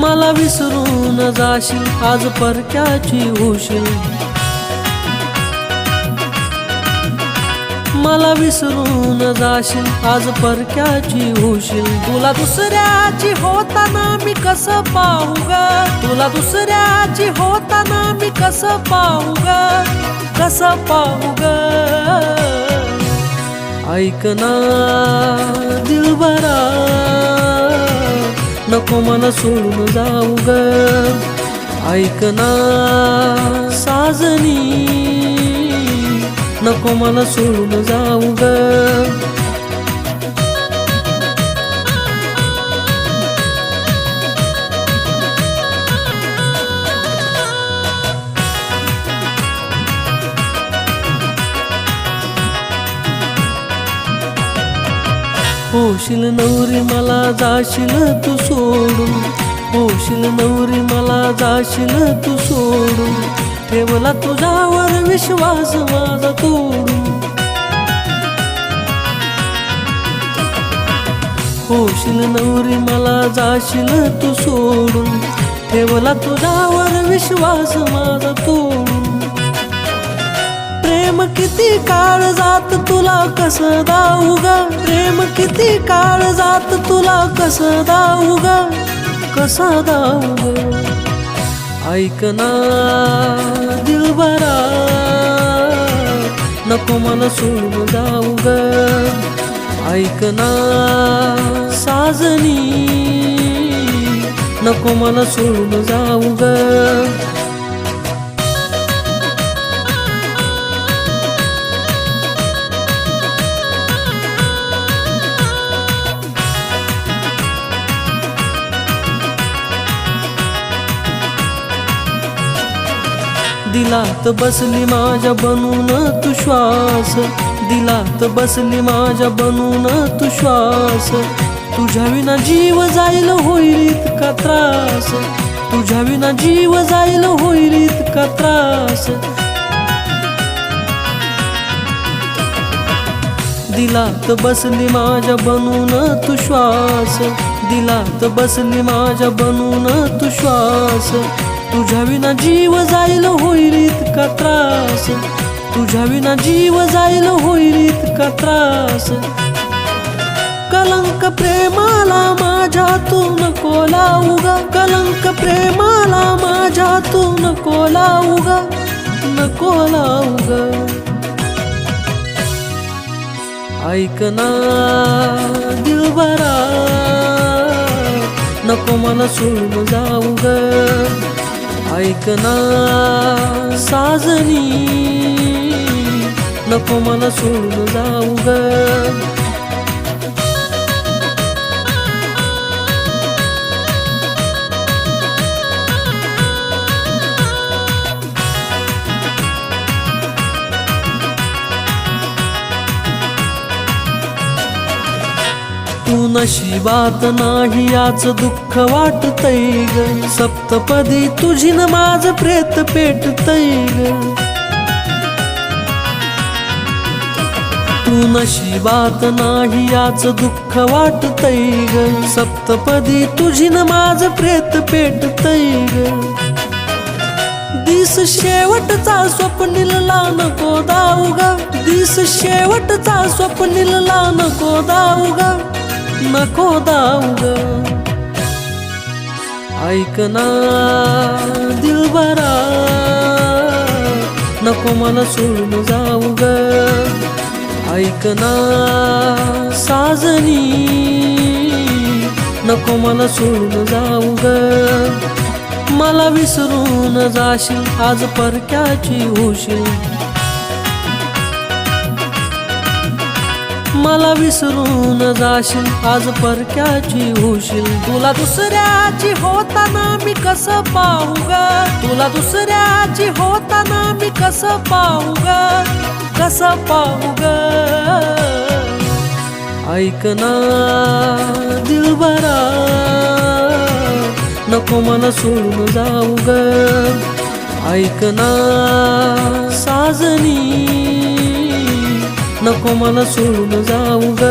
मला विसरून जाशील आज परक्याची होशील मला विसरून जाशील आज परक्याची होशील तुला दुसऱ्याची होताना मी कसं पाहू ग? तुला दुसऱ्याची होताना मी कसं पाहू ग? कसं पाहू ग? ऐक ना दिलबरा नको मला सोडून जाऊ ग. ऐक ना साजनी नको मला सोडून जाऊ ग. होशील नवरी मला जाशील तू सोडून. होशील नवरी मला जाशील तू सोडून. ठेवला तुझ्यावर विश्वास माझा तोडून. होशील नवरी मला जाशील तू सोडून. ठेवला तुझ्यावर विश्वास माझा तोडून. प्रेम किती काळ जात तुला कसं दाऊ ग? प्रेम किती काळ जात तुला कसं दाऊ ग? कसं दाऊ ग? ऐक ना दिलबरा नको मला सोडून जाऊ ग. ऐक ना साजनी नको मला सोडून जाऊ ग. दिलात बसली माझ्या बनून तू श्वास. दिलात बसली माझ्या बनून तू श्वास. तुझ्या विना जीव जाईल होईल इतका त्रास. तुझ्या विना जीव जाईल होईल इतका त्रास. दिलात बसली माझ्या बनून तू श्वास. दिला तर बसली माझ्या बनून तू श्वास. तुझ्या विना जीव जाईल होईल इतका त्रास. तुझ्या विना जीव जाईल होईल इतका त्रास. कलंक प्रेमाला माझ्या तू नको लावू ग कलंक प्रेमाला माझ्या तू नको लावू ग नको लावूगा ग ऐक ना दिलबरा मला सोडून जाऊ ग. ऐक ना साजनी नको मला सोडून जाऊ ग. अशी बात नाही याच दुःख वाटतय ग. सप्तपदी तुझी न माझ प्रेत पेटतय ग. तू नशिबात नाही याच दुःख वाटतय ग. सप्तपदी तुझी न माझ प्रेत पेटतय ग. दिस शेवटचा स्वप्निलला नको दाऊ ग दिस शेवटचा स्वप्निलला नको दाऊ ग नको दाऊग। ग ऐक ना दिलबरा नको मला सोडून जाऊ ग ऐक ना साजनी। नको मला सोडून जाऊ ग मला विसरून जाशील आज परक्याची होशील। मला विसरून जाशील. आज परक्याची होशील. तुला दुसऱ्याची होताना मी कसं पाहू ग? तुला दुसऱ्याची होताना मी कसं पाहू ग? कसं पाहू ग? ऐक ना दिलबरा नको मला सोडून जाऊ ग. ऐक ना साजनी. नको मला सोडून जाऊ ग.